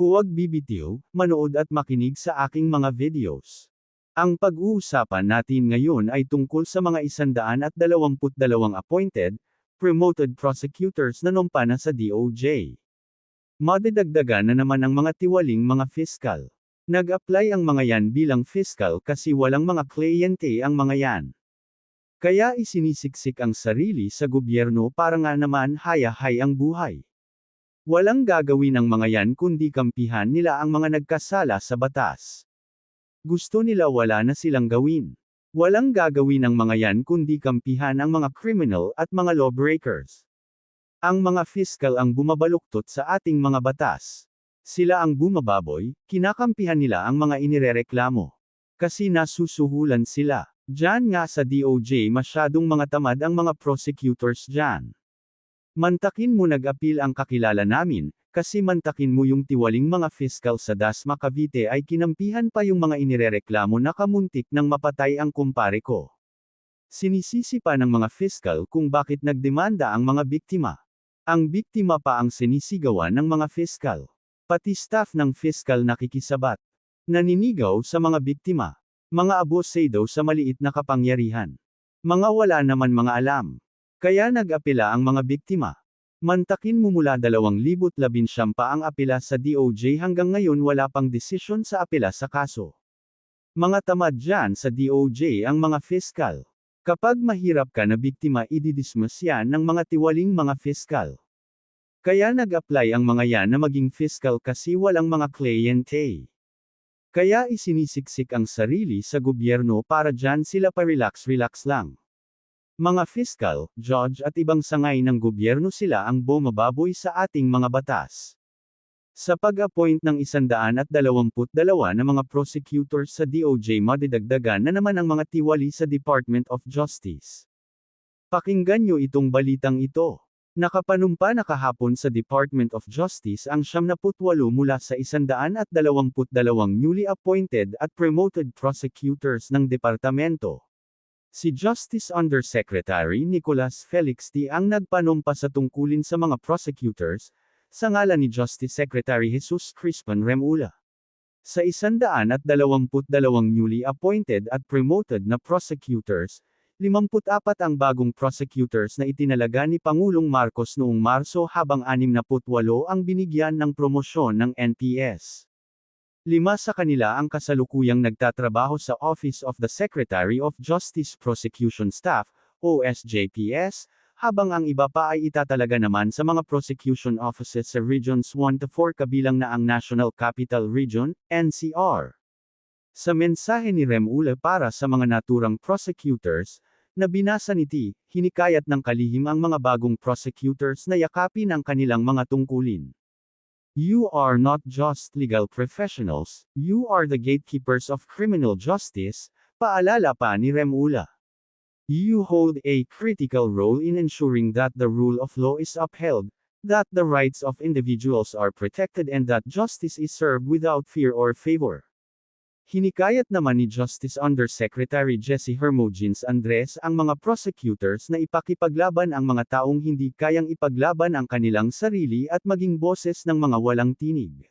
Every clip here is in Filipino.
Huwag bibitiw, manood at makinig sa aking mga videos. Ang pag-uusapan natin ngayon ay tungkol sa mga 122 appointed, promoted prosecutors na numpa na sa DOJ. Madidagdagan na naman ang mga tiwaling mga fiskal. Nag-apply ang mga yan bilang fiskal kasi walang mga kliyente ang mga yan. Kaya isinisiksik ang sarili sa gobyerno para nga naman hayahay ang buhay. Walang gagawin ang mga yan kundi kampihan nila ang mga nagkasala sa batas. Gusto nila wala na silang gawin. Walang gagawin ang mga yan kundi kampihan ang mga criminal at mga lawbreakers. Ang mga fiscal ang bumabaluktot sa ating mga batas. Sila ang bumababoy, kinakampihan nila ang mga inirereklamo. Kasi nasusuhulan sila. Diyan nga sa DOJ masyadong mga tamad ang mga prosecutors dyan. Mantakin mo nag-apil ang kakilala namin, kasi mantakin mo yung tiwaling mga fiscal sa Dasma Cavite ay kinampihan pa yung mga inirereklamo na kamuntik nang mapatay ang kumpare ko. Sinisisi pa ng mga fiscal kung bakit nagdemanda ang mga biktima. Ang biktima pa ang sinisigawan ng mga fiscal. Pati staff ng fiscal nakikisabat. Naninigaw sa mga biktima. Mga abosado sa maliit na kapangyarihan. Mga wala naman mga alam. Kaya nag-apela ang mga biktima. Mantakin mo mula 2019 pa ang apela sa DOJ hanggang ngayon wala pang desisyon sa apela sa kaso. Mga tamad dyan sa DOJ ang mga fiskal. Kapag mahirap ka na biktima ididismiss yan ng mga tiwaling mga fiskal. Kaya nag-apply ang mga yan na maging fiskal kasi walang mga kliyente. Kaya isinisiksik ang sarili sa gobyerno para dyan sila pa relax-relax lang. Mga fiscal, judge at ibang sangay ng gobyerno sila ang bumababoy sa ating mga batas. Sa pag-appoint ng 122 na mga prosecutors sa DOJ madidagdagan na naman ang mga tiwali sa Department of Justice. Pakinggan nyo itong balitang ito. Nakapanumpa na kahapon sa Department of Justice ang 78 mula sa 122 newly appointed at promoted prosecutors ng departamento. Si Justice Undersecretary Nicholas Felix T. ang nagpanumpa sa tungkulin sa mga prosecutors, sa ngalan ni Justice Secretary Jesus Crispin Remula. Sa 122 newly appointed at promoted na prosecutors, 54 ang bagong prosecutors na itinalaga ni Pangulong Marcos noong Marso habang 68 ang binigyan ng promosyon ng NPS. Lima sa kanila ang kasalukuyang nagtatrabaho sa Office of the Secretary of Justice Prosecution Staff, OSJPS, habang ang iba pa ay itatalaga naman sa mga prosecution offices sa Regions 1 to 4 kabilang na ang National Capital Region, NCR. Sa mensahe ni Rem Ule para sa mga naturang prosecutors, na binasa ni T, hinikayat ng kalihim ang mga bagong prosecutors na yakapin ang kanilang mga tungkulin. You are not just legal professionals, you are the gatekeepers of criminal justice, paalala pa ni Remula. You hold a critical role in ensuring that the rule of law is upheld, that the rights of individuals are protected and that justice is served without fear or favor. Hinikayat naman ni Justice Undersecretary Jesse Hermogenes Andres ang mga prosecutors na ipakipaglaban ang mga taong hindi kayang ipaglaban ang kanilang sarili at maging boses ng mga walang tinig.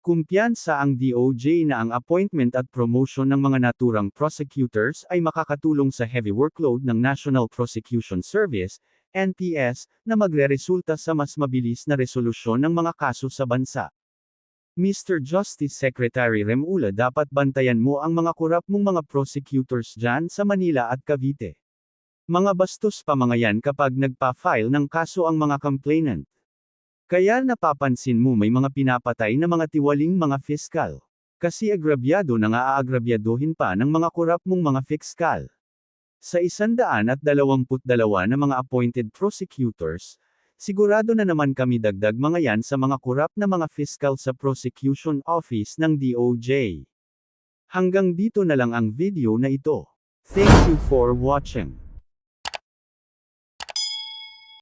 Kumpiyansa ang DOJ na ang appointment at promotion ng mga naturang prosecutors ay makakatulong sa heavy workload ng National Prosecution Service, NPS, na magreresulta sa mas mabilis na resolusyon ng mga kaso sa bansa. Mr. Justice Secretary Remula dapat bantayan mo ang mga kurap mong mga prosecutors dyan sa Manila at Cavite. Mga bastos pa mga yan kapag nagpa-file ng kaso ang mga complainant. Kaya napapansin mo may mga pinapatay na mga tiwaling mga fiskal. Kasi agrabyado na nga aagrabyaduhin pa ng mga kurap mong mga fiskal. Sa 122 na mga appointed prosecutors, Sigurado na naman kami dagdag mga yan sa mga kurap na mga fiscal sa prosecution office ng DOJ. Hanggang dito na lang ang video na ito. Thank you for watching.